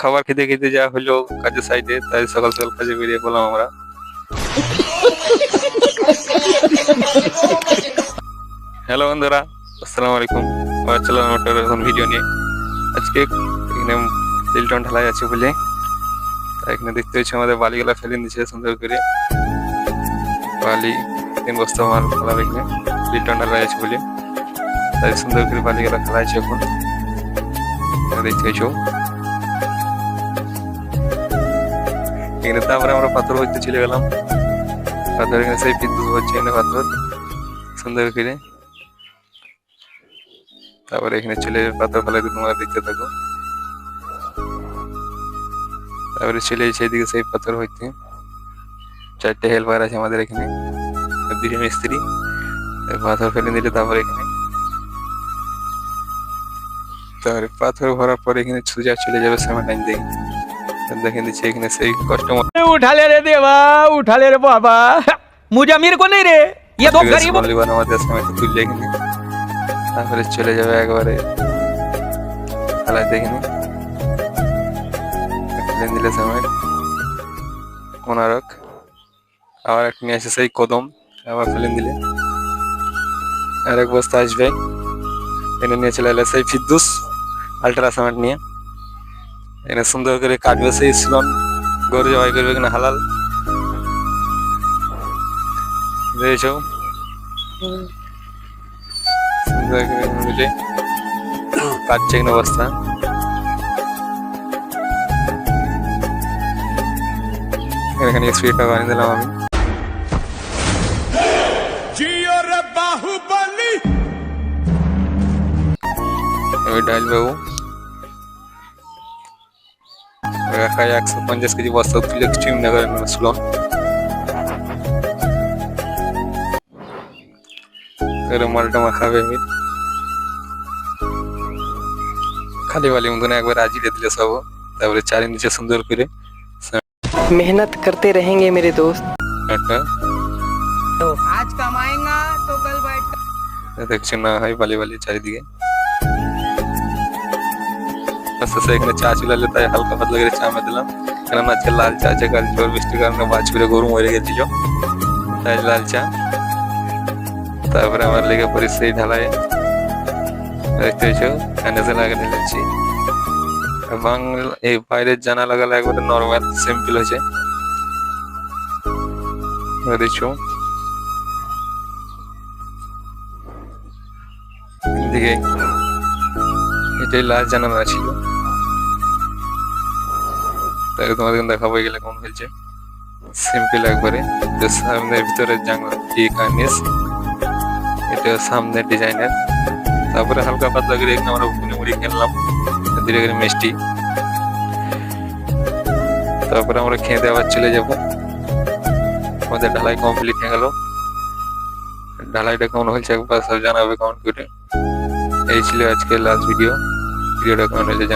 খাবার খেতে খেতে যা হলো কাজের সাইডে তাই সকাল সকাল কাজে বেরিয়ে পড়লাম আমরা। হ্যালো বন্ধুরা, আসসালামু আলাইকুম। চলাম একটা নতুন ভিডিও নিয়ে। আজকে এখানে লিলটন ঢালাই আছে বলে। তাই এখানে দেখতে হচ্ছে আমাদের বালিগুলা ফেলে দিচ্ছে সুন্দর করে। বালি, তিন বস্তা মাল ফেলাবে এখানে লিলটন ঢালাই আছে বলে। তাই সুন্দর করে বালিগুলা ফেলা আছে এখন। এখানে দেখতে পাচ্ছ এখানে তারপরে আমরা পাথর হইতে চলে গেলাম। পাথর এখানে সেই বিদ্যুৎ হচ্ছে এখানে পাথর, সুন্দর করে। তারপরে এখানে চলে পাথর ফেলাতে তোমরা দেখতে থাকো। তারপরে চলে এসে এদিকে সেই পাথর হইতে। চারটে হেল্পার আছে আমাদের এখানে দুটো মিস্ত্রি। পাথর ফেলে দিলে তারপরে এখানে। তারপরে পাথর ভরার পরে এখানে সোজা চলে যাবে সামাটাইন দিয়ে। দেখে দিচ্ছি এখানে সেই কাস্টমার উঠালে রে দেবা উঠালে রে বাবা। মুজামির কোনে রে? ইয়ে তো গরিব বলিবার আমাদের সময় তুললে এখানে। তারপরে চলে যাবে একবারে। খেলায় দেখিনি প্লেন দিলে সময় কোনারক আবার এক নিয়ে আসে সেই কদম। আবার ফেলেন দিলে। আর এক বস্তা আসবে। এনে নিয়ে চলে এলে সেই ফিদ্দুস। আল্ট্রাসাউন্ড নিয়ে। এনে সুন্দর করে কাটবে সেই স্লন গরু জবাই করবে কিনা হালাল? দেখেছ সুন্দর করে মিলে কাটছে কিনা অবস্থা এখানে স্পিডটা বানিয়ে দিলাম আমি। ওই ডাইল বাবু। একাই একশো পঞ্চাশ কেজি বস্তা তুলে কিছুই মনে করেন না স্লোন এরকম মালটা মাখাবে আমি খালি বালি মতন একবার আজিয়ে দিলে সব তারপরে চারি নিচে সুন্দর করে मेहनत करते रहेंगे मेरे दोस्त একটা आज कमाएगा तो कल बैठ দেখছি না হয় বালি বালি চারিদিকে আস্তে আস্তে এখানে চা চুলালে তাই হালকা পাতলা করে চা দিলাম। কারণ আজকে লাল চা আছে কাল ঝড় বৃষ্টির কারণে বাজ করে গরু মরে গেছিল। তাই লাল চা। তারপরে আমার লেগে পড়ি সেই ঢালাই দেখতে পেয়েছ? কানেসে লাগিয়ে নিয়েছি বাংলা এই বাইরের জানা লাগালে একবারে নর্মাল সিম্পল হয়েছে। দেখছ। এটাই লাস্ট জানালা ছিল। তাই তোমাদের দেখাবো গেলে কোন হয়েছে? সিম্পল একবারে। সামনের ভিতরে জানলা কি কানিস এটা সামনের ডিজাইনের তারপরে হালকা পাতলা করে আমরা মুড়ি মুড়ি খেললাম। ধীরে ধীরে মিষ্টি। তারপরে আমরা খেয়ে আবার চলে যাব। আমাদের ঢালাই কমপ্লিট হয়ে গেল। ঢালাইটা কেমন হয়েছে একবার সব জানাবে কমেন্ট করে। এই ছিল আজকে লাস্ট ভিডিও ভিডিওটা কেমন হয়েছে।